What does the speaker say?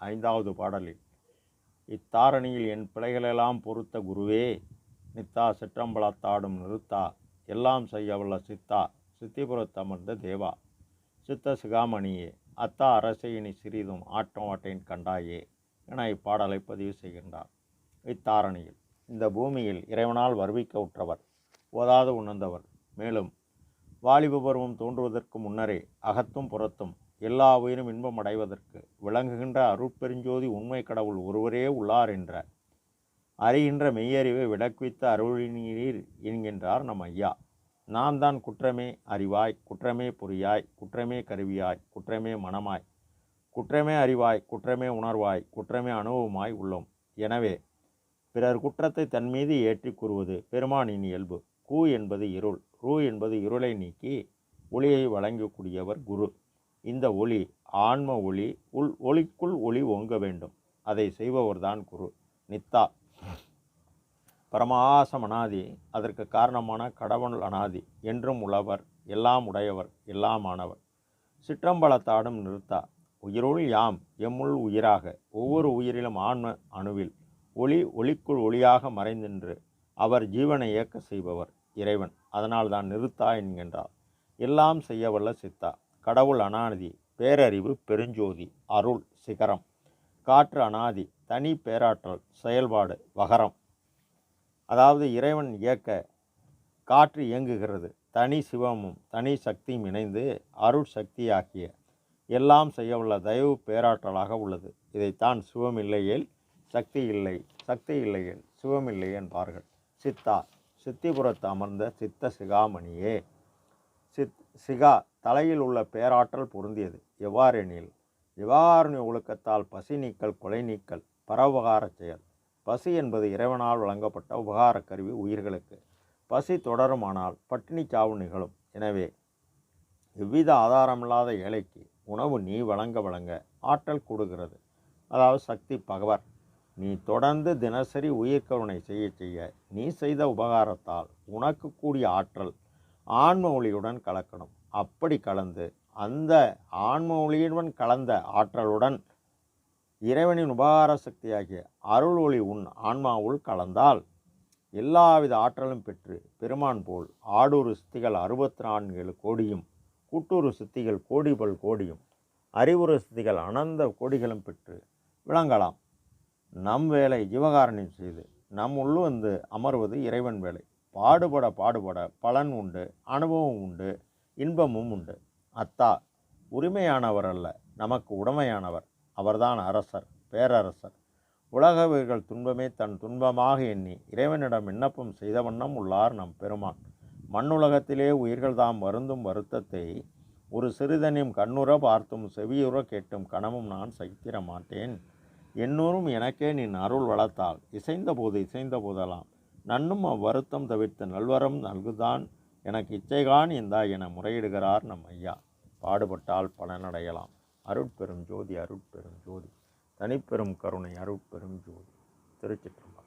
ஐந்தாவது பாடலில் இத்தாரணியில் என் பிழைகளெல்லாம் பொறுத்த குருவே நித்தா சிற்றம்பலத்தாடும் நிறுத்தா எல்லாம் செய்யவல்ல சித்தா சித்திபுரத்தமர்ந்த தேவா சித்த சிகாமணியே அத்தா அரசை இனி சிறிதும் ஆட்டம் ஆட்டேன் கண்டாயே என இப்பாடலை பதிவு செய்கின்றார். இத்தாரணியில் இந்த பூமியில் இறைவனால் வருவிக்க உற்றவர் ஓதாது உணர்ந்தவர் மேலும் வாலிப பருவம் தோன்றுவதற்கு முன்னரே அகத்தும் புறத்தும் எல்லா உயிரும் இன்பம் அடைவதற்கு விளங்குகின்ற அருட்பெருஞ்சோதி உண்மை கடவுள் ஒருவரே உள்ளார் என்ற அறிகின்ற மெய்யறிவை விளக்குவித்த அருளினீர் என்கின்றார் நம் ஐயா. நாம் தான் குற்றமே அறிவாய் குற்றமே பொறியாய் குற்றமே கருவியாய் குற்றமே மனமாய் குற்றமே அறிவாய் குற்றமே உணர்வாய் குற்றமே அனுபவமாய் உள்ளோம். எனவே பிறர் குற்றத்தை தன் மீது ஏற்றி கூறுவது பெருமானின் இயல்பு. கூ என்பது இருள். ரூ என்பது இருளை நீக்கி ஒளியை வழங்கக்கூடியவர் குரு. இந்த ஒளி ஆன்ம ஒளி உள் ஒளிக்குள் ஒளி ஓங்க வேண்டும். அதை செய்பவர்தான் குரு. நித்தா. பரமாசம் அனாதி அதற்கு காரணமான கடவுள் அனாதி என்றும் உழவர் எல்லாம் உடையவர் எல்லாமானவர் சிற்றம்பலத்தாடும் நிறுத்தா. உயிருள் யாம் எம்முள் உயிராக. ஒவ்வொரு உயிரிலும் ஆன்ம அணுவில். ஒளி ஒளிக்குள் ஒளியாக மறைந்தின்று அவர் ஜீவனை இயக்க செய்பவர் இறைவன். அதனால் தான் நிறுத்தா என்கின்றார் எல்லாம் செய்யவல்ல சித்தா. கடவுள் அனாதி பேரறிவு பெருஞ்சோதி அருள் சிகரம். காற்று அனாதி தனி பேராற்றல் செயல்பாடு வகரம். அதாவது இறைவன் இயக்க காற்று இயங்குகிறது. தனி சிவமும் தனி சக்தியும் இணைந்து அருள் சக்தியாக்கிய எல்லாம் செய்யவுள்ள தயவு பேராற்றலாக உள்ளது. இதைத்தான் சிவம் இல்லையேல் சக்தி இல்லை சக்தி இல்லையேல் சிவம் இல்லை என்பார்கள் சித்தா சித்திபுரத்து அமர்ந்த சித்த சிகாமணியே. சித் சிகா தலையில் உள்ள பேராற்றல் பொருந்தியது. எவ்வாறெனில் விவகாரணி ஒழுக்கத்தால் பசி நீக்கல் கொலை நீக்கல் பரோபகார செயல். பசி என்பது இறைவனால் வழங்கப்பட்ட உபகார கருவி உயிர்களுக்கு. பசி தொடருமானால் பட்டினி சாவு நிகழும். எனவே எவ்வித ஆதாரமில்லாத ஏழைக்கு உணவு நீ வழங்க வழங்க ஆற்றல் கூடுகிறது. அதாவது சக்தி பகவர். நீ தொடர்ந்து தினசரி உயிர்கருணை செய்ய செய்ய நீ செய்த உபகாரத்தால் உனக்கு கூடிய ஆற்றல் ஆன்ம ஒளியுடன் கலக்கணும். அப்படி கலந்து அந்த ஆன்ம ஒளியுடன் கலந்த ஆற்றலுடன் இறைவனின் உபகார சக்தியாகிய அருள் ஒளி உன் ஆன்மாவுள் கலந்தால் எல்லாவித ஆற்றலும் பெற்று பெருமான் போல் ஆடூறு சித்திகள் அறுபத்தி நான்கு கோடியும் கூட்டூறு சித்திகள் கோடி பல் கோடியும் அறிவுறு சித்திகள் அனந்த கோடிகளும் பெற்று விளங்கலாம். நம் வேலை ஜீவகாரணியம் செய்து நம் உள்ளு வந்து அமர்வது இறைவன் வேலை. பாடுபட பாடுபட பலன் உண்டு அனுபவம் உண்டு இன்பமும் உண்டு. அத்தா உரிமையானவர் அல்ல நமக்கு உடமையானவர். அவர்தான் அரசர் பேரரசர். உலகவர்கள் துன்பமே தன் துன்பமாக எண்ணி இறைவனிடம் விண்ணப்பம் செய்த வண்ணம் உள்ளார் நம் பெருமான். மண்ணுலகத்திலே உயிர்கள் தாம் வருந்தும் வருத்தத்தை ஒரு சிறிதனையும் கண்ணுற பார்த்தும் செவியுற கேட்டும் கனமும் நான் சகித்திர மாட்டேன். எண்ணூரும் எனக்கே நின் அருள் வளர்த்தால் இசைந்த போது இசைந்த போதெல்லாம் நன்னும் அவ்வருத்தம் தவிர்த்து நல்வரம் நல்குதான். எனக்கு இச்சைகான் இந்தா என முறையிடுகிறார் நம் ஐயா. பாடுபட்டால் பலனடையலாம். அருட்பெரும் ஜோதி அருட்பெரும் ஜோதி. தனிப்பெரும் கருணை அருட்பெரும் ஜோதி. திருச்சிற்றம்பலம்.